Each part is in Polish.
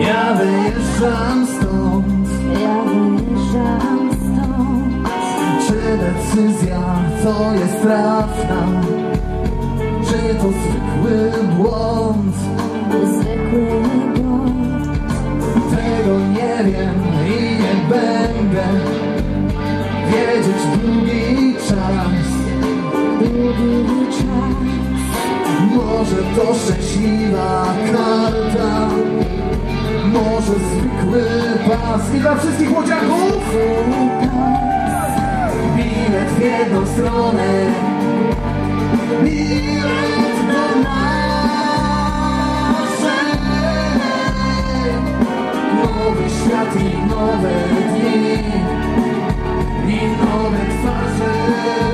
Ja wyjeżdżam stąd. Ja wyjeżdżam stąd. Czy decyzja to jest trafna? Czy to zwykły błąd? Zwykły błąd. Tego nie wiem i nie będę Wiedzieć długi czas Czas. Może to szczęśliwa karta Może zwykły pas. I dla wszystkich młodziaków Bilet w jedną stronę. Bilet do marzeń. Nowy świat i nowe dni. I nowe twarze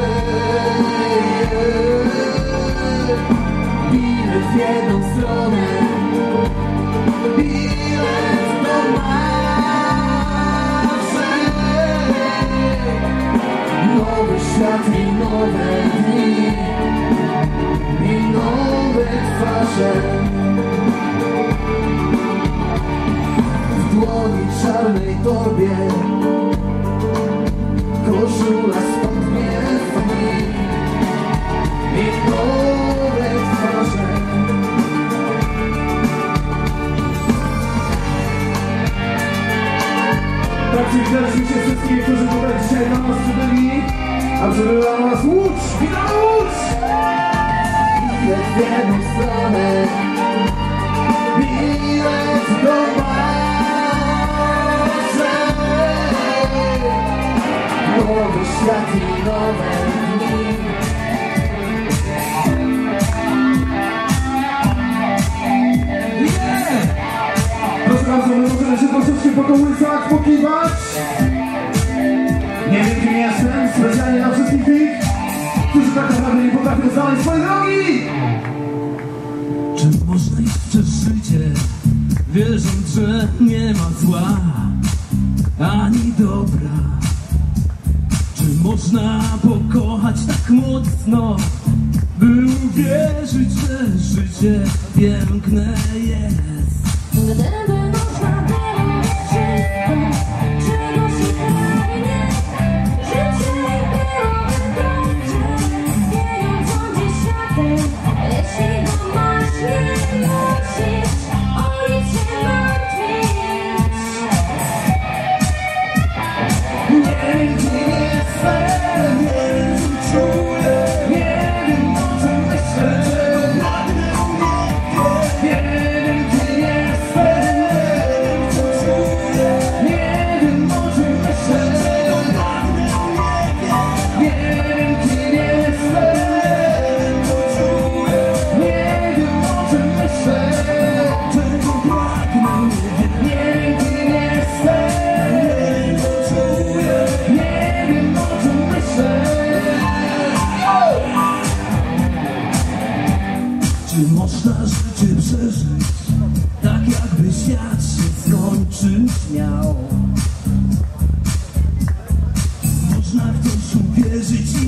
My możemy się troszeczkę pokołysać, pokiwać. Nie wiem kim jestem, specjalnie dla wszystkich tych, którzy tak naprawdę nie potrafią znaleźć swojej drogi. Czy można iść przez życie, wierząc, że nie ma zła ani dobra? Czy można pokochać tak mocno, coś uwierzyć i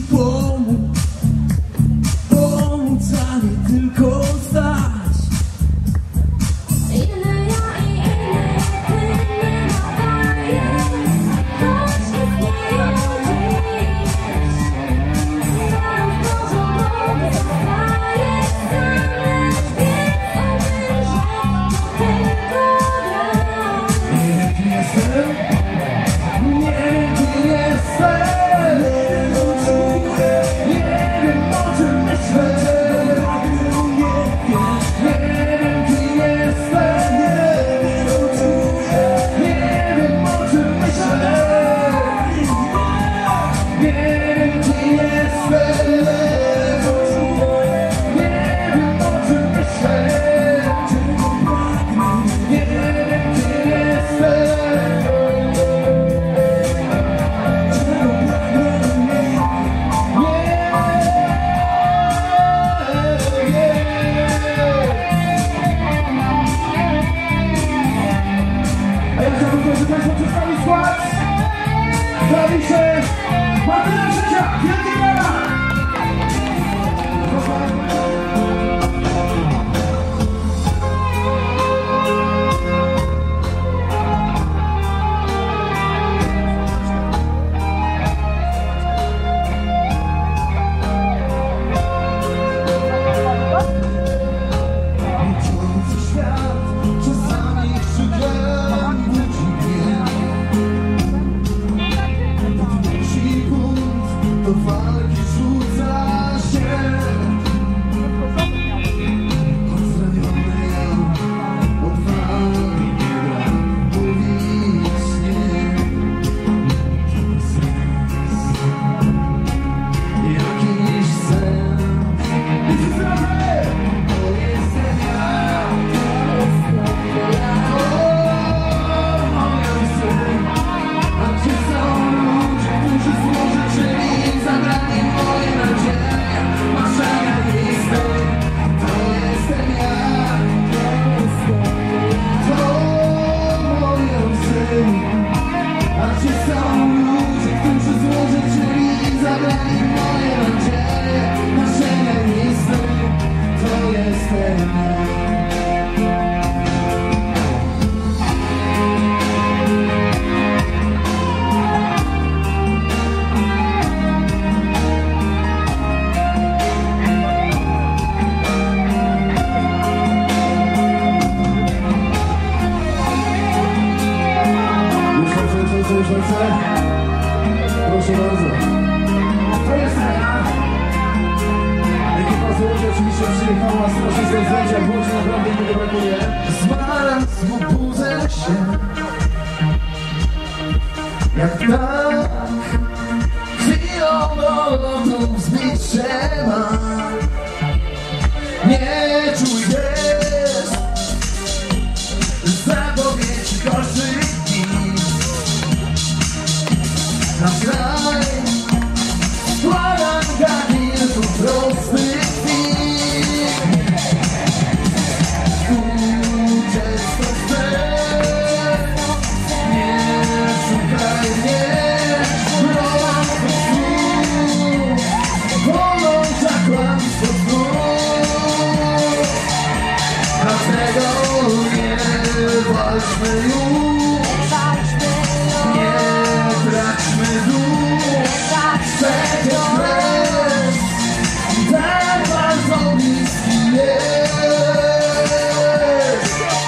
Jak tak Chwilą dolotów zniszczę Nie czuję walczmy już Nie traćmy dusz Chcę być bez Ten bardzo bliski jest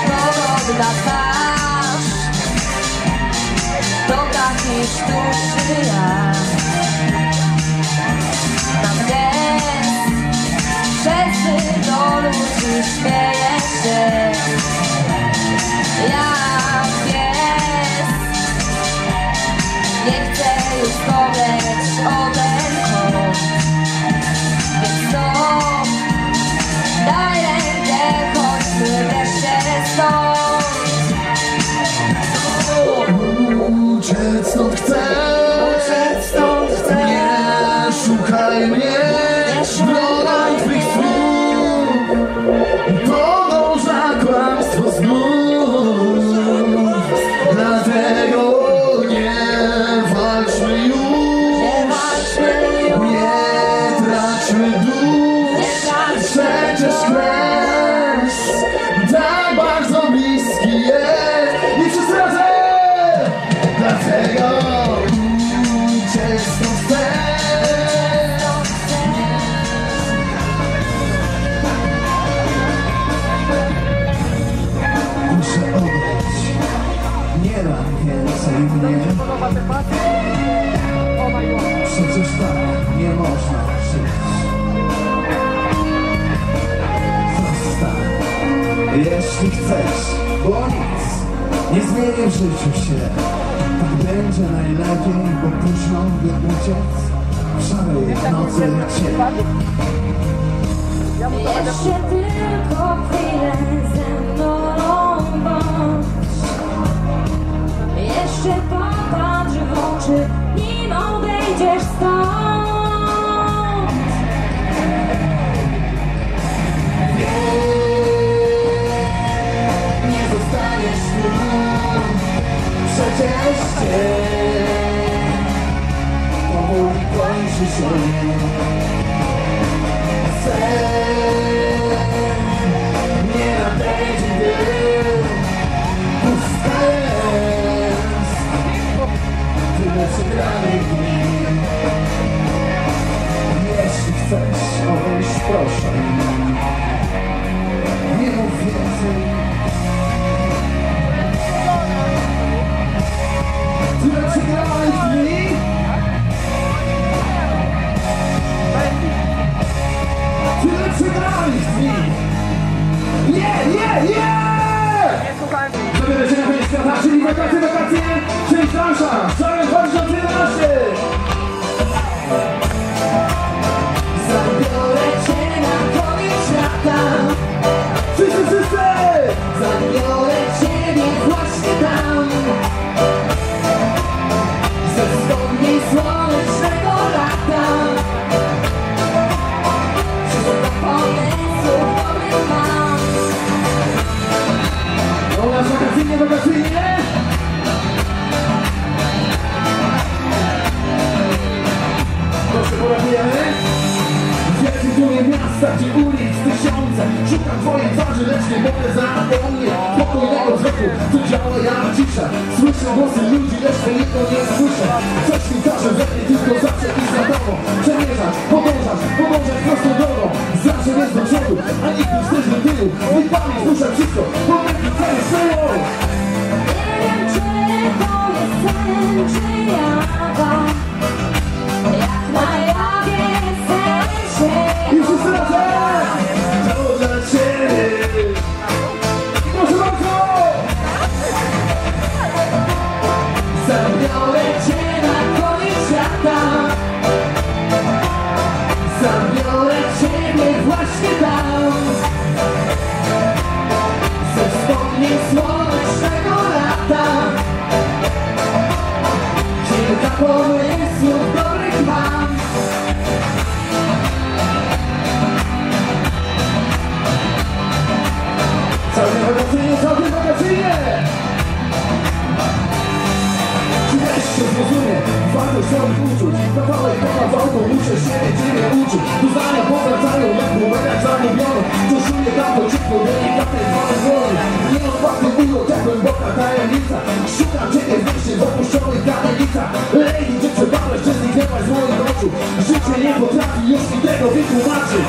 Podobna twarz To tak niż duszy ja Mam gest Wszyscy do ludzi śmiech nigdy nie wie? Przecież tak nie można żyć Zostań, jeśli chcesz, bo nic nie zmieni w życiu się. Tak będzie najlepiej, bo późno by uciec w szarej nocy cień. Jeszcze tylko chwilę ze mną. Miasta, gdzie ulic tysiące? Szukam twojej twarzy, lecz nie mogę zapomnieć Spokojnego wzroku, co działa jak cisza Słyszę głosy ludzi, lecz niego nie słyszę Coś mi każe we mnie tylko zawsze i za tobą. Przemierzać, podążać, podążać prostą drogą. Zawsze jest do przodu, a nigdy wstecz do tyłu. Niech pamięć dusza wszystko, pamiętaj całe swoją Nie wiem, czy to jest sen, czy jawa tam to ciepło, delikatnej małej dłoni Nieodpłatny urok, jak głęboka tajemnica Szukam ciebie w mieście, w opuszczonych kamienicach Lady, czy przepadłeś, czy zniknęłaś z moich oczu Życie nie potrafi już mi tego wytłumaczyć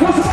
What's